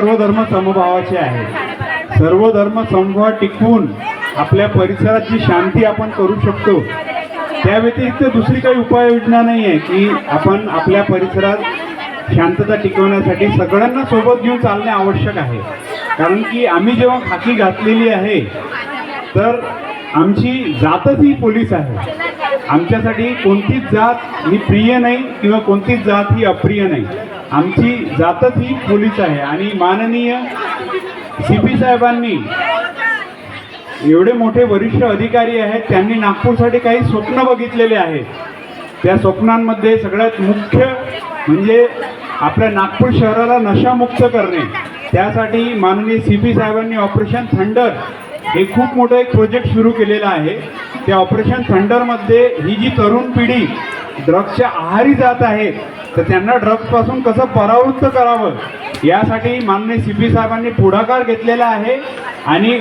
सर्व धर्म समभावाचे आहे सर्व धर्म समभाव टिकवून आपल्या परिसरात जी शांती आपण करू शकतो त्या व्यतिरिक्त दुसरी काही उपाययोजना नाही आहे की आपण आपल्या परिसरात शांतता टिकवण्यासाठी सगळ्यांना सोबत घेऊन चालणे आवश्यक आहे. कारण की आम्ही जेव्हा खाकी घातलेली आहे तर आमची जातच ही पोलीस आहे. आमच्यासाठी कोणतीच जात ही प्रिय नाही किंवा कोणतीच जात ही अप्रिय नाही. आमची जातच ही पोलीस आहे आणि माननीय सी पी साहेबांनी एवढे मोठे वरिष्ठ अधिकारी आहेत त्यांनी नागपूरसाठी काही स्वप्न बघितलेले आहेत. त्या स्वप्नांमध्ये सगळ्यात मुख्य म्हणजे आपल्या नागपूर शहराला नशामुक्त करणे. त्यासाठी माननीय सी पी साहेबांनी ऑपरेशन थंडर हे खूप मोठं एक प्रोजेक्ट सुरू केलेलं आहे. त्या ऑपरेशन थंडरमध्ये ही जी तरुण पिढी ड्रग्सच्या आहारी जात आहे तर त्यांना ड्रग्जपासून कसं परावृत्त करावं यासाठी माननीय सी पी साहेबांनी पुढाकार घेतलेला आहे. आणि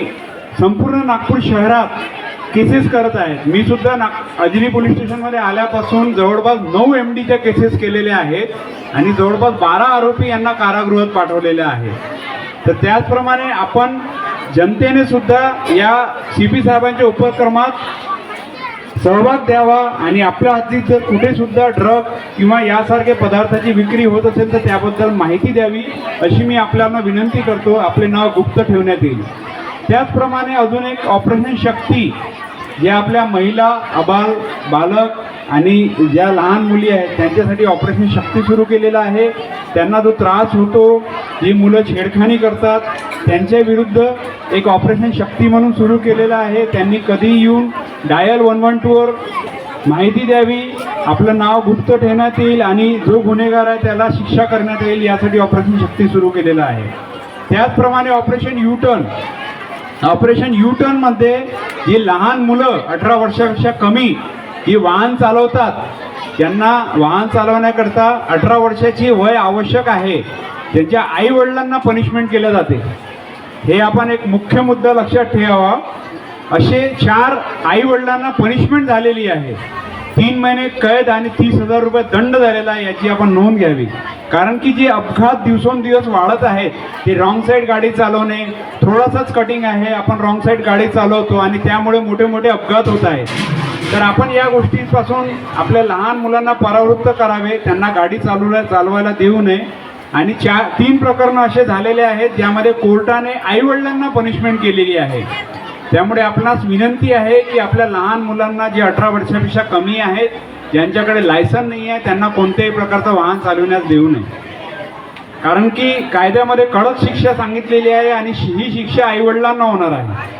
संपूर्ण नागपूर शहरात केसेस करत आहेत. मी सुद्धा नाग अजनी पोलीस स्टेशनमध्ये आल्यापासून जवळपास नऊ एम डीच्या केसेस केलेल्या आहेत. आणि जवळपास बारा आरोपी यांना कारागृहात पाठवलेले आहेत तर त्याचप्रमाणे आपण जनतेने सुद्धा या सी पी साहेबांच्या उपक्रमात सहभाग द्यावा आणि आपल्या हाती जर कुठे सुद्धा ड्रग किंवा यासारखे पदार्थाची विक्री होत असेल तर त्याबद्दल माहिती द्यावी अशी मी आपल्याला विनंती करतो. आपले नाव गुप्त ठेवण्यात येईल. त्याचप्रमाणे अजून एक ऑपरेशन शक्ती जे आपल्या महिला अबाल बालक आणि ज्या लहान मुली आहेत त्यांच्यासाठी ऑपरेशन शक्ती सुरू केलेलं आहे. त्यांना जो त्रास होतो जी मुलं छेडखानी करतात त्यांच्या विरुद्ध एक ऑपरेशन शक्ती म्हणून सुरू केलेलं आहे. त्यांनी कधी येऊन डायल वन वन टूवर माहिती द्यावी. आपलं नाव गुप्त ठेवण्यात येईल आणि जो गुन्हेगार आहे त्याला शिक्षा करण्यात येईल यासाठी ऑपरेशन शक्ती सुरू केलेलं आहे. त्याचप्रमाणे ऑपरेशन युटर्न ऑपरेशन युटर्नमध्ये जी लहान मुलं अठरा वर्षापेक्षा कमी ही वाहन चालवतात त्यांना वाहन चालवण्याकरता अठरा वर्षाची वय आवश्यक आहे. त्यांच्या आईवडिलांना पनिशमेंट केलं जाते. हे आपण एक मुख्य मुद्दा लक्षात ठेवावा. असे चार आई वडिलांना पनिशमेंट झालेली आहे. तीन महिने कैद आणि तीस हजार रुपये दंड झालेला आहे याची आपण नोंद घ्यावी. कारण की जे अपघात दिवसेंदिवस वाढत आहेत ते रॉंग साईड गाडी चालवणे थोडासाच कटिंग आहे आपण रॉंग साईड गाडी चालवतो आणि त्यामुळे मोठे मोठे अपघात होत आहेत तर आपण या गोष्टींपासून आपल्या लहान मुलांना परावृत्त करावे त्यांना गाडी चालवल्या चालवायला देऊ नये. आणि चार तीन प्रकरणं असे झालेले आहेत ज्यामध्ये कोर्टाने आईवडिलांना पनिशमेंट केलेली आहे. त्यामुळे आपणास विनंती आहे की आपल्या लहान मुलांना जे अठरा वर्षापेक्षा कमी आहेत ज्यांच्याकडे लायसन नाही आहे त्यांना कोणत्याही प्रकारचं वाहन चालवण्यास देऊ नये. कारण की कायद्यामध्ये कडक शिक्षा सांगितलेली आहे आणि ही शिक्षा आईवडिलांना होणार आहे.